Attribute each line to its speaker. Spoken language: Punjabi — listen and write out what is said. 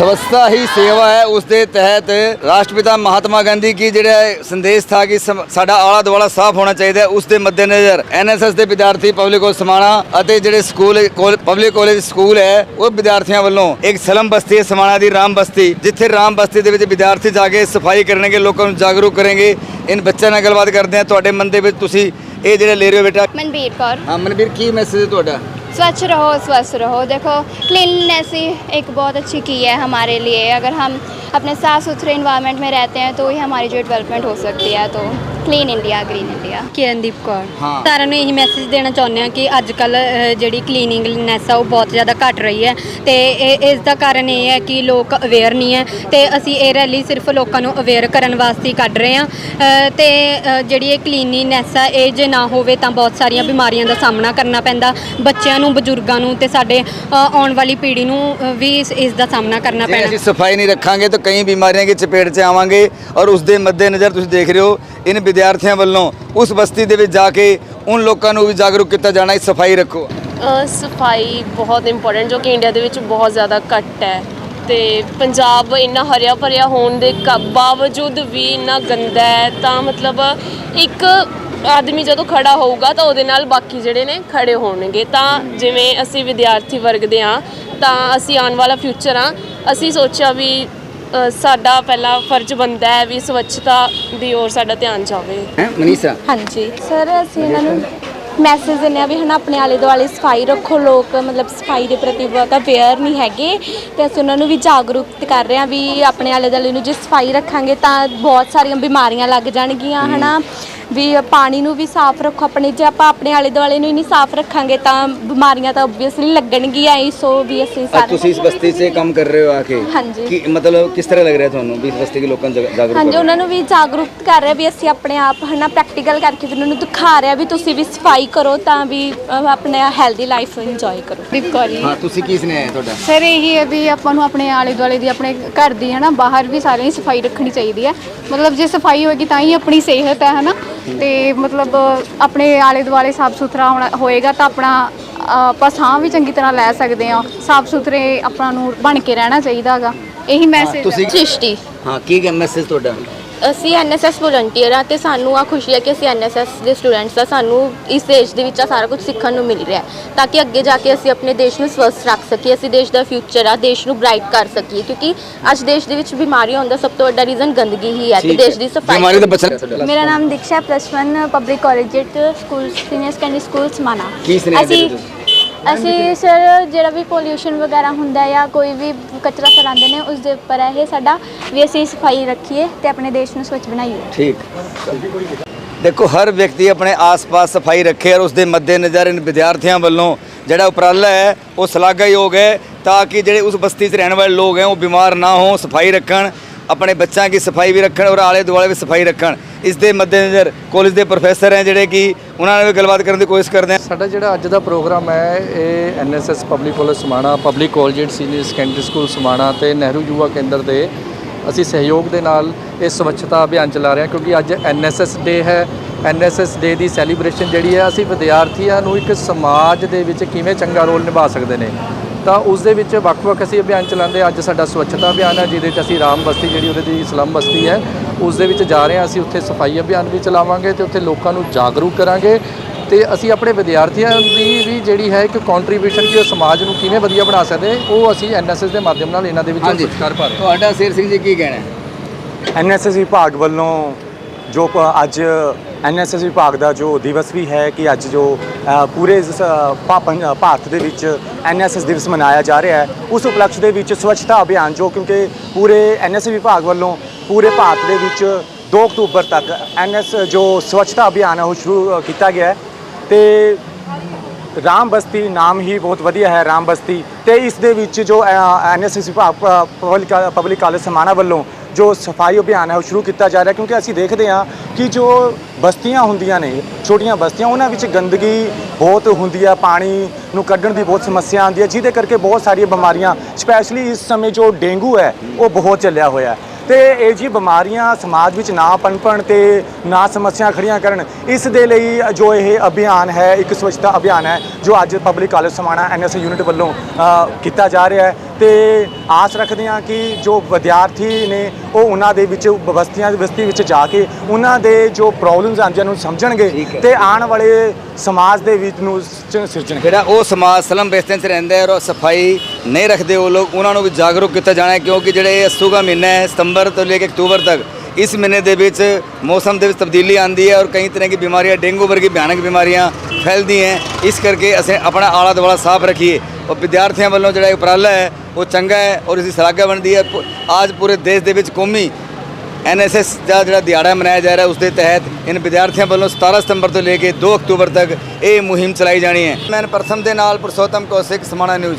Speaker 1: ਸਵਸਥਾ ਹੀ ਸੇਵਾ ਹੈ ਉਸ ਦੇ ਤਹਿਤ ਰਾਸ਼ਟਰਪਿਤਾ ਮਹਾਤਮਾ ਗਾਂਧੀ ਕੀ ਜਿਹੜਾ ਸੰਦੇਸ਼ ਥਾ ਕਿ ਸਾਡਾ ਆਲਾ ਦੁਆਲਾ ਸਾਫ਼ ਹੋਣਾ ਚਾਹੀਦਾ ਹੈ ਉਸ ਦੇ ਮੱਦੇਨਜ਼ਰ ਐਨਐਸਐਸ ਦੇ ਵਿਦਿਆਰਥੀ ਪਬਲਿਕ ਕੋਲ ਸਮਾਣਾ ਅਤੇ ਜਿਹੜੇ ਸਕੂਲ ਪਬਲਿਕ ਕਾਲਜ ਸਕੂਲ ਹੈ ਉਹ ਵਿਦਿਆਰਥੀਆਂ ਵੱਲੋਂ ਇੱਕ ਸਲਮ ਬਸਤੀ ਹੈ ਸਮਾਣਾ ਦੀ ਰਾਮ ਬਸਤੀ ਜਿੱਥੇ ਰਾਮ ਬਸਤੀ ਦੇ ਵਿੱਚ ਵਿਦਿਆਰਥੀ ਜਾ ਕੇ ਸਫ਼ਾਈ ਕਰਨਗੇ ਲੋਕਾਂ ਨੂੰ ਜਾਗਰੂਕ ਕਰਨਗੇ। ਇਨ ਬੱਚਿਆਂ ਨਾਲ ਗੱਲਬਾਤ ਕਰਦੇ ਆ ਤੁਹਾਡੇ ਮਨ ਦੇ ਵਿੱਚ ਤੁਸੀਂ ਇਹ ਜਿਹੜੇ ਲੈ ਰਹੇ ਹੋ ਬੇਟਾ?
Speaker 2: ਮਨਵੀਰ ਕੌਰ।
Speaker 1: ਹਾਂ ਮਨਵੀਰ ਕੀ ਮੈਸੇਜ ਹੈ ਤੁਹਾਡਾ?
Speaker 2: स्वच्छ रहो स्वस्थ रहो देखो क्लीननेस ही एक बहुत अच्छी की है हमारे लिए अगर हम अपने साफ सुथरे इन्वायरमेंट में रहते हैं तो ही हमारी जो डेवलपमेंट हो सकती है तो clean India green India
Speaker 3: Kirandeep Kaur
Speaker 1: ਹਾਂ।
Speaker 3: ਸਾਰਿਆਂ ਨੂੰ ਇਹੀ ਮੈਸੇਜ ਦੇਣਾ ਚਾਹੁੰਦੇ ਹਾਂ ਕਿ ਅੱਜ ਕੱਲ ਜਿਹੜੀ ਕਲੀਨਿੰਗਨੈਸ ਆ ਉਹ ਬਹੁਤ ਜ਼ਿਆਦਾ ਘਟ ਰਹੀ ਹੈ। ਤੇ ਇਹ- ਇਸ ਦਾ ਕਾਰਨ ਇਹ ਹੈ ਕਿ ਲੋਕ ਅਵੇਅਰ ਨਹੀਂ ਹੈ। ਤੇ ਅਸੀਂ ਇਹ ਰੈਲੀ ਸਿਰਫ ਲੋਕਾਂ ਨੂੰ ਅਵੇਅਰ ਕਰਨ ਵਾਸਤੇ ਹੀ ਕੱਢ ਰਹੇ ਹਾਂ। ਤੇ ਜਿਹੜੀ ਇਹ ਕਲੀਨਿੰਗਨੈਸ ਆ ਇਹ ਜੇ ਨਾ ਹੋਵੇ ਤਾਂ ਬਹੁਤ ਸਾਰੀਆਂ ਬਿਮਾਰੀਆਂ ਦਾ ਸਾਹਮਣਾ ਕਰਨਾ ਪੈਂਦਾ। ਬੱਚਿਆਂ ਨੂੰ ਬਜ਼ੁਰਗਾਂ ਨੂੰ ਤੇ ਸਾਡੇ ਆਉਣ ਵਾਲੀ ਪੀੜ੍ਹੀ ਨੂੰ ਵੀ ਇਸ- ਦਾ ਸਾਹਮਣਾ ਕਰਨਾ
Speaker 1: ਜੇ
Speaker 3: ਪੈਣਾ।
Speaker 1: ਅਸੀਂ ਸਫ਼ਾਈ ਨਹੀਂ ਰੱਖਾਂਗੇ ਤਾਂ ਕਈ ਬਿਮਾਰੀਆਂ ਦੀ ਚਪੇਟ 'ਚ ਆਵਾਂਗੇ ਔਰ ਉਸ ਦੇ ਮੱਦੇਨਜ਼ਰ ਤੁਸੀਂ ਦੇਖ ਰਹੇ ਹੋ ਇਨ ਵਿਦਿਆਰਥੀਆਂ ਵੱਲੋਂ ਉਸ ਬਸਤੀ ਦੇ ਵਿੱਚ ਜਾ ਕੇ ਉਨ ਲੋਕਾਂ ਨੂੰ ਵੀ ਜਾਗਰੂਕ ਕੀਤਾ ਜਾਣਾ ਹੈ ਸਫ਼ਾਈ ਰੱਖੋ।
Speaker 4: ਸਫ਼ਾਈ ਬਹੁਤ ਇੰਪੋਰਟੈਂਟ ਜੋ ਕਿ ਇੰਡੀਆ ਦੇ ਵਿੱਚ ਬਹੁਤ ਜ਼ਿਆਦਾ ਘੱਟ ਹੈ। ਤੇ ਪੰਜਾਬ ਇੰਨਾ ਹਰਿਆ ਭਰਿਆ ਹੋਣ ਦੇ ਬਾਵਜੂਦ ਵੀ ਇੰਨਾ ਗੰਦਾ ਹੈ, ਤਾਂ ਮਤਲਬ ਇੱਕ ਆਦਮੀ ਜਦੋਂ ਖੜਾ ਹੋਊਗਾ, ਤਾਂ ਉਹਦੇ ਨਾਲ ਬਾਕੀ ਜਿਹੜੇ ਨੇ ਖੜੇ ਹੋਣਗੇ। ਤਾਂ ਜਿਵੇਂ ਅਸੀਂ ਵਿਦਿਆਰਥੀ ਵਰਗ ਦੇ ਹਾਂ, ਤਾਂ ਅਸੀਂ ਆਉਣ ਵਾਲਾ ਫਿਊਚਰ ਆ ਅਸੀਂ ਸੋਚਿਆ ਵੀ ਸਾਡਾ ਪਹਿਲਾ ਫਰਜ਼ ਬਣਦਾ ਹੈ ਵੀ ਸਵੱਛਤਾ ਦੀ ਔਰ ਸਾਡਾ ਧਿਆਨ ਜਾਵੇ।
Speaker 1: ਹੈ ਮਨੀਸ਼ਾ?
Speaker 5: ਹਾਂਜੀ। ਸਰ ਅਸੀਂ ਇਹਨਾਂ ਨੂੰ ਮੈਸੇਜ ਦਿੰਦੇ ਆ ਵੀ ਹਨਾ ਆਪਣੇ ਆਲੇ ਦੁਆਲੇ ਸਫ਼ਾਈ ਰੱਖੋ ਲੋਕ ਮਤਲਬ ਸਫ਼ਾਈ ਦੇ ਪ੍ਰਤੀ ਬਹੁਤ ਅਵੇਅਰ ਨਹੀਂ ਹੈਗੇ। ਤੇ ਅਸੀਂ ਉਹਨਾਂ ਨੂੰ ਵੀ ਜਾਗਰੂਕ ਕਰ ਰਹੇ ਆ ਵੀ ਆਪਣੇ ਆਲੇ ਦੁਆਲੇ ਨੂੰ ਜੇ ਸਫ਼ਾਈ ਰੱਖਾਂਗੇ ਤਾਂ ਬਹੁਤ ਸਾਰੀਆਂ ਬਿਮਾਰੀਆਂ ਲੱਗ ਜਾਣਗੀਆਂ ਹਨਾ। ਵੀ ਪਾਣੀ ਨੂੰ ਵੀ ਸਾਫ਼ ਰੱਖੋ ਆਪਣੇ ਜੇ ਆਪਾਂ ਆਪਣੇ ਆਲੇ ਦੁਆਲੇ ਨੂੰ ਹੀ ਨਹੀਂ ਸਾਫ਼ ਰੱਖਾਂਗੇ ਤਾਂ ਬਿਮਾਰੀਆਂ ਤਾਂ ਆਬਵੀਅਸਲੀ ਲੱਗਣਗੀਆਂ ਹੀ ਸੋ ਵੀ ਅਸੀਂ ਸਾਰੇ
Speaker 1: ਤੁਸੀਂ ਇਸ ਬਸਤੀ 'ਚ ਕੰਮ ਕਰ ਰਹੇ ਹੋ ਆ ਕੇ?
Speaker 5: ਹਾਂਜੀ।
Speaker 1: ਕੀ ਮਤਲਬ ਕਿਸ ਤਰ੍ਹਾਂ ਲੱਗ ਰਿਹਾ ਤੁਹਾਨੂੰ ਵੀ ਇਸ ਬਸਤੀ ਦੇ ਲੋਕਾਂ ਨੂੰ ਜਾਗ- ਜਾਗਰੂਕ
Speaker 5: ਹਾਂਜੀ? ਉਹਨਾਂ ਨੂੰ ਵੀ ਜਾਗਰੂਕ ਕਰ ਰਹੇ ਵੀ ਅਸੀਂ ਆਪਣੇ ਆਪ ਹਨਾ ਪ੍ਰੈਕਟੀਕਲ ਕਰਕੇ ਵੀ ਉਹਨਾਂ ਨੂੰ ਦਿਖਾ ਰਹੇ ਆ ਵੀ ਤੁਸੀਂ ਵੀ ਸਫ਼ਾਈ ਕਰੋ ਤਾਂ ਵੀ ਅਹ, ਆਪਣੇ ਹੈਲਦੀ ਲਾਈਫ ਇੰਜੋਏ ਕਰੋ।
Speaker 6: ਦੀਪ ਕੌਰ
Speaker 1: ਹਾਂ ਤੁਸੀਂ ਕੀ ਸੁਨੇਹਾ ਹੈ ਤੁਹਾਡਾ?
Speaker 6: ਸਰ ਇਹੀ ਹੈ ਵੀ ਆਪਾਂ ਨੂੰ ਆਪਣੇ ਆਲੇ ਦੁਆਲੇ ਦੀ ਆਪਣੇ ਘਰ ਦੀ ਹੈ ਨਾ ਬਾਹਰ ਵੀ ਸਾਰਿਆਂ ਦੀ ਸਫ਼ਾਈ ਰੱਖਣੀ ਚਾਹੀਦੀ ਹੈ। ਮਤਲਬ ਜੇ ਸਫ਼ਾਈ ਹੋਏਗੀ ਤਾਂ ਹੀ ਆਪਣੀ ਸਿਹਤ ਹੈ ਹਨਾ। ਤੇ ਮਤਲਬ ਆਪਣੇ ਆਲੇ ਦੁਆਲੇ ਸਾਫ਼ ਸੁਥਰਾ ਹੋਣਾ ਹੋਏਗਾ ਤਾਂ ਆਪਣਾ ਆਪਾਂ ਸਾਹ ਵੀ ਚੰਗੀ ਤਰ੍ਹਾਂ ਲੈ ਸਕਦੇ ਹਾਂ। ਸਾਫ਼ ਸੁਥਰੇ ਆਪਣਾ ਨੂੰ ਬਣ ਕੇ ਰਹਿਣਾ ਚਾਹੀਦਾ ਹੈਗਾ। ਇਹੀ ਮੈਸੇਜ
Speaker 1: ਤੁਸੀਂ
Speaker 5: ਸ੍ਰਿਸ਼ਟੀ।
Speaker 1: ਹਾਂ ਕੀ ਮੈਸੇਜ ਤੁਹਾਡਾ?
Speaker 5: ਅਸੀਂ ਐਨਐਸਐਸ ਵਲੰਟੀਅਰ ਆ ਤੇ ਸਾਨੂੰ ਆ ਖੁਸ਼ੀ ਹੈ ਕਿ ਅਸੀਂ ਐਨਐਸਐਸ ਦੇ ਸਟੂਡੈਂਟਸ ਆ ਸਾਨੂੰ ਇਸ ਦੇਸ਼ ਦੇ ਵਿੱਚ ਆ ਸਾਰਾ ਕੁਝ ਸਿੱਖਣ ਨੂੰ ਮਿਲ ਰਿਹਾ ਹੈ ਤਾਂ ਕਿ ਅੱਗੇ ਜਾ ਕੇ ਅਸੀਂ ਆਪਣੇ ਦੇਸ਼ ਨੂੰ ਸਵਸਥ ਰੱਖ ਸਕੀਏ ਅਸੀਂ ਦੇਸ਼ ਦਾ ਫਿਊਚਰ ਆ ਦੇਸ਼ ਨੂੰ ਬ੍ਰਾਈਟ ਕਰ ਸਕੀਏ। ਕਿਉਂਕਿ ਅੱਜ ਦੇਸ਼ ਦੇ ਵਿੱਚ ਬਿਮਾਰੀਆਂ ਹੋਣ ਦਾ ਸਭ ਤੋਂ ਵੱਡਾ ਰੀਜ਼ਨ ਗੰਦਗੀ ਹੀ ਹੈ ਤੇ ਦੇਸ਼ ਦੀ ਸਫ਼ਾਈ
Speaker 1: ਬਿਮਾਰੀ ਬਚਣਾ
Speaker 7: ਮੇਰਾ ਨਾਮ Diksha plus 1 public collegiate school senior secondary school Samana
Speaker 1: ਕੀ
Speaker 7: ਅਸੀਂ ਅਸੀਂ ਸਰ, ਜਿਹੜਾ ਵੀ ਪੋਲਿਊਸ਼ਨ ਵਗੈਰਾ ਹੁੰਦਾ ਜਾਂ ਕੋਈ ਵੀ ਕਚਰਾ ਫੈਲਾਉਂਦੇ ਨੇ, ਉਸ ਦੇ ਉੱਪਰ ਹੈ ਇਹ ਸਾਡਾ ਵੀ ਅਸੀਂ ਸਫ਼ਾਈ ਰੱਖੀਏ ਤੇ ਆਪਣੇ ਦੇਸ਼ ਨੂੰ ਸਵੱਛ ਬਣਾਈਏ।
Speaker 1: ਠੀਕ। ਦੇਖੋ, ਹਰ ਵਿਅਕਤੀ ਆਪਣੇ ਆਸ-ਪਾਸ ਸਫ਼ਾਈ ਰੱਖੇ ਔਰ ਉਸ ਦੇ ਮੱਦੇਨਜ਼ਰ ਇਨ ਵਿਦਿਆਰਥੀਆਂ ਵੱਲੋਂ ਜਿਹੜਾ ਉਪਰਾਲਾ ਹੈ, ਉਹ ਸ਼ਲਾਘਾਯੋਗ ਹੈ ਤਾਂ ਕਿ ਜਿਹੜੇ ਉਸ ਬਸਤੀ 'ਚ ਰਹਿਣ ਵਾਲੇ ਲੋਕ ਹੈ, ਉਹ ਬਿਮਾਰ ਨਾ ਹੋਣ, ਸਫ਼ਾਈ ਰੱਖਣ ਆਪਣੇ ਬੱਚਿਆਂ ਦੀ ਸਫ਼ਾਈ ਵੀ ਰੱਖਣ ਔਰ ਆਲੇ ਦੁਆਲੇ ਵੀ ਸਫ਼ਾਈ ਰੱਖਣ। ਇਸ ਦੇ ਮੱਦੇਨਜ਼ਰ ਕਾਲਜ ਦੇ ਪ੍ਰੋਫੈਸਰ ਹੈ ਜਿਹੜੇ ਕਿ ਉਹਨਾਂ ਨਾਲ ਵੀ ਗੱਲਬਾਤ ਕਰਨ ਦੀ ਕੋਸ਼ਿਸ਼ ਕਰਦੇ ਹਾਂ।
Speaker 8: ਸਾਡਾ ਜਿਹੜਾ ਅੱਜ ਦਾ ਪ੍ਰੋਗਰਾਮ ਹੈ, ਇਹ NSS public college Samana, public college senior secondary school Samana ਤੇ ਨਹਿਰੂ ਯੁਵਾ ਕੇਂਦਰ ਦੇ ਅਸੀਂ ਸਹਿਯੋਗ ਦੇ ਨਾਲ ਇਹ ਸਵੱਛਤਾ ਅਭਿਆਨ ਚਲਾ ਰਹੇ ਹਾਂ ਕਿਉਂਕਿ ਅੱਜ ਐਨਐਸਐਸ ਡੇ ਹੈ। ਐਨਐਸਐਸ ਡੇ ਦੀ ਸੈਲੀਬ੍ਰੇਸ਼ਨ ਜਿਹੜੀ ਹੈ, ਅਸੀਂ ਵਿਦਿਆਰਥੀਆਂ ਨੂੰ ਇੱਕ ਸਮਾਜ ਦੇ ਵਿੱਚ ਕਿਵੇਂ ਚੰਗਾ ਰੋਲ ਨਿਭਾ ਸਕਦੇ ਨੇ। ਤਾਂ ਉਸ ਦੇ ਵਿੱਚ ਵੱਖ-ਵੱਖ ਅਸੀਂ ਅਭਿਆਨ ਚਲਾਉਂਦੇ ਹਾਂ। ਅੱਜ ਸਾਡਾ ਸਵੱਛਤਾ ਅਭਿਆਨ ਹੈ ਜਿਹਦੇ 'ਚ ਅਸੀਂ ਰਾਮ ਬਸਤੀ ਜਿਹੜੀ ਉਹਦੇ ਦੀ ਸਲਮ ਬਸਤੀ ਹੈ ਉਸ ਦੇ ਵਿੱਚ ਜਾ ਰਹੇ ਹਾਂ। ਅਸੀਂ ਉੱਥੇ ਸਫ਼ਾਈ ਅਭਿਆਨ ਵੀ ਚਲਾਵਾਂਗੇ ਤੇ ਉੱਥੇ ਲੋਕਾਂ ਨੂੰ ਜਾਗਰੂਕ ਕਰਾਂਗੇ ਤੇ ਅਸੀਂ ਆਪਣੇ ਵਿਦਿਆਰਥੀਆਂ ਦੀ ਵੀ ਜਿਹੜੀ ਹੈ ਇੱਕ ਕੰਟਰੀਬਿਊਸ਼ਨ ਕਿ ਉਹ ਸਮਾਜ ਨੂੰ ਕਿਵੇਂ ਵਧੀਆ ਬਣਾ ਸਕਦੇ ਉਹ ਅਸੀਂ ਐਨਐਸਐਸ ਦੇ ਮਾਧਿਅਮ ਨਾਲ ਇਹਨਾਂ ਦੇ ਵਿੱਚ ਭਰ ਰਹੇ ਹਾਂ।
Speaker 1: ਤੁਹਾਡਾ ਸ਼ੇਰ ਸਿੰਘ ਜੀ ਕੀ ਕਹਿਣਾ ਹੈ?
Speaker 9: ਐਨਐਸਐਸ ਵਿਭਾਗ ਵੱਲੋਂ ਜੋ ਪ- ਅੱਜ ਐਨਐਸਐਸ ਵਿਭਾਗ ਦਾ ਜੋ ਦਿਵਸ ਵੀ ਹੈ ਕਿ ਅੱਜ ਜੋ ਪੂਰੇ ਭਾਰਤ ਦੇ ਵਿੱਚ ਐਨਐਸਐਸ ਦਿਵਸ ਮਨਾਇਆ ਜਾ ਰਿਹਾ ਹੈ, ਉਸ ਉਪਲਕਸ਼ ਦੇ ਵਿੱਚ ਸਵੱਛਤਾ ਅਭਿਆਨ ਜੋ ਕਿਉਂਕਿ ਪੂਰੇ ਐਨਐਸਐਸ ਵਿਭਾਗ ਵੱਲੋਂ ਪੂਰੇ ਭਾਰਤ ਦੇ ਵਿੱਚ 2 ਅਕਤੂਬਰ ਤੱਕ ਐਨਐਸ ਜੋ ਸਵੱਛਤਾ ਅਭਿਆਨ ਹੈ ਉਹ ਸ਼ੁਰੂ ਕੀਤਾ ਗਿਆ ਹੈ ਤੇ ਰਾਮ ਬਸਤੀ ਨਾਮ ਹੀ ਬਹੁਤ ਵਧੀਆ ਹੈ, ਰਾਮ ਬਸਤੀ ਤੇ ਇਸ ਦੇ ਵਿੱਚ ਜੋ ਐਨਐਸਐਸ ਵਿਭਾਗ ਪਬਲਿਕ ਪਬਲਿਕ ਕਾਲਜ ਸਮਾਣਾ ਵੱਲੋਂ ਜੋ ਸਫ਼ਾਈ ਅਭਿਆਨ ਹੈ ਉਹ ਸ਼ੁਰੂ ਕੀਤਾ ਜਾ ਰਿਹਾ ਕਿਉਂਕਿ ਅਸੀਂ ਦੇਖਦੇ ਹਾਂ ਕਿ ਜੋ ਬਸਤੀਆਂ ਹੁੰਦੀਆਂ ਨੇ, ਛੋਟੀਆਂ ਬਸਤੀਆਂ, ਉਹਨਾਂ ਵਿੱਚ ਗੰਦਗੀ ਬਹੁਤ ਹੁੰਦੀ ਹੈ ਪਾਣੀ ਨੂੰ ਕੱਢਣ ਦੀ ਬਹੁਤ ਸਮੱਸਿਆ ਆਉਂਦੀ ਹੈ ਜਿਹਦੇ ਕਰਕੇ ਬਹੁਤ ਸਾਰੀਆਂ ਬਿਮਾਰੀਆਂ ਸਪੈਸ਼ਲੀ ਇਸ ਸਮੇਂ ਜੋ ਡੇਂਗੂ ਹੈ, ਉਹ ਬਹੁਤ ਚੱਲਿਆ ਹੋਇਆ ਹੈ। ਤੇ ਇਹ ਜੀ ਬਿਮਾਰੀਆਂ ਸਮਾਜ ਵਿੱਚ ਨਾ ਪਨਪਣ ਤੇ ਨਾ ਸਮੱਸਿਆ ਖੜੀਆਂ ਕਰਨ, ਇਸ ਦੇ ਲਈ ਜੋ ਇਹ ਅਭਿਆਨ ਹੈ, ਇੱਕ ਸਵੱਛਤਾ ਅਭਿਆਨ ਹੈ, ਜੋ ਅੱਜ public college Samana NS unit ਵੱਲੋਂ ਕੀਤਾ ਜਾ ਰਿਹਾ ਹੈ। ਤੇ ਆਸ ਰੱਖਦੇ ਹਾਂ ਕਿ ਜੋ ਵਿਦਿਆਰਥੀ ਨੇ ਉਹ ਉਹਨਾਂ ਦੇ ਵਿੱਚ ਬਸਤੀਆਂ ਦੀ ਬਸਤੀ ਵਿੱਚ ਜਾ ਕੇ ਉਹਨਾਂ ਦੇ ਜੋ ਪ੍ਰੋਬਲਮਸ ਆਉਂਦੀਆਂ ਨੂੰ ਸਮਝਣਗੇ। ਤੇ ਆਉਣ ਵਾਲੇ ਸਮਾਜ ਦੇ ਵਿੱਚ ਨੂੰ ਸਿਰਜਣਗੇ।
Speaker 1: ਜਿਹੜਾ ਉਹ ਸਮਾਜ ਸਲਮ ਬਸਤੀਆਂ 'ਚ ਰਹਿੰਦਾ ਔਰ ਸਫ਼ਾਈ ਨਹੀਂ ਰੱਖਦੇ ਉਹ ਲੋਕ ਉਹਨਾਂ ਨੂੰ ਵੀ ਜਾਗਰੂਕ ਕੀਤਾ ਜਾਣਾ ਹੈ ਕਿਉਂਕਿ ਜਿਹੜੇ ਅੱਸੂ ਦਾ ਮਹੀਨਾ ਹੈ ਸਤੰਬਰ ਤੋਂ ਲੈ ਕੇ ਅਕਤੂਬਰ ਤੱਕ ਇਸ ਮਹੀਨੇ ਦੇ ਵਿੱਚ ਮੌਸਮ ਦੇ ਵਿੱਚ ਤਬਦੀਲੀ ਆਉਂਦੀ ਹੈ ਔਰ ਕਈ ਤਰ੍ਹਾਂ ਦੀ ਬਿਮਾਰੀਆਂ ਡੇਂਗੂ ਵਰਗੀ ਭਿਆਨਕ ਬਿਮਾਰੀਆਂ ਫੈਲਦੀਆਂ ਹੈ। ਇਸ ਕਰਕੇ ਅਸੀਂ ਆਪਣਾ ਆਲਾ ਦੁਆਲਾ ਸਾਫ਼ ਰੱਖੀਏ। ਔਰ ਵਿਦਿਆਰਥੀਆਂ ਵੱਲੋਂ ਜਿਹੜਾ ਇਹ ਉਪਰਾਲਾ ਹੈ, ਉਹ ਚੰਗਾ ਹੈ ਔਰ ਇਸ ਦੀ ਸਲਾਘਾ ਬਣਦੀ ਹੈ। ਅੱਜ ਪੂਰੇ ਦੇਸ਼ ਦੇ ਵਿੱਚ ਕੌਮੀ ਐਨਐਸਐਸ ਦਾ ਜਿਹੜਾ ਦਿਹਾੜਾ ਮਨਾਇਆ ਜਾ ਰਿਹਾ, ਉਸ ਦੇ ਤਹਿਤ ਇਨ ਵਿਦਿਆਰਥੀਆਂ ਵੱਲੋਂ 17 ਸਤੰਬਰ ਤੋਂ ਲੈ ਕੇ 2 ਅਕਤੂਬਰ ਤੱਕ ਇਹ ਮੁਹਿੰਮ ਚਲਾਈ ਜਾਣੀ ਹੈ। ਮੈਂ ਪ੍ਰਥਮ ਦੇ ਨਾਲ ਪੁਰਸ਼ੋਤਮ ਕੌਸ਼ਿਕ ਸਮਾਣਾ ਨਿਊਜ਼।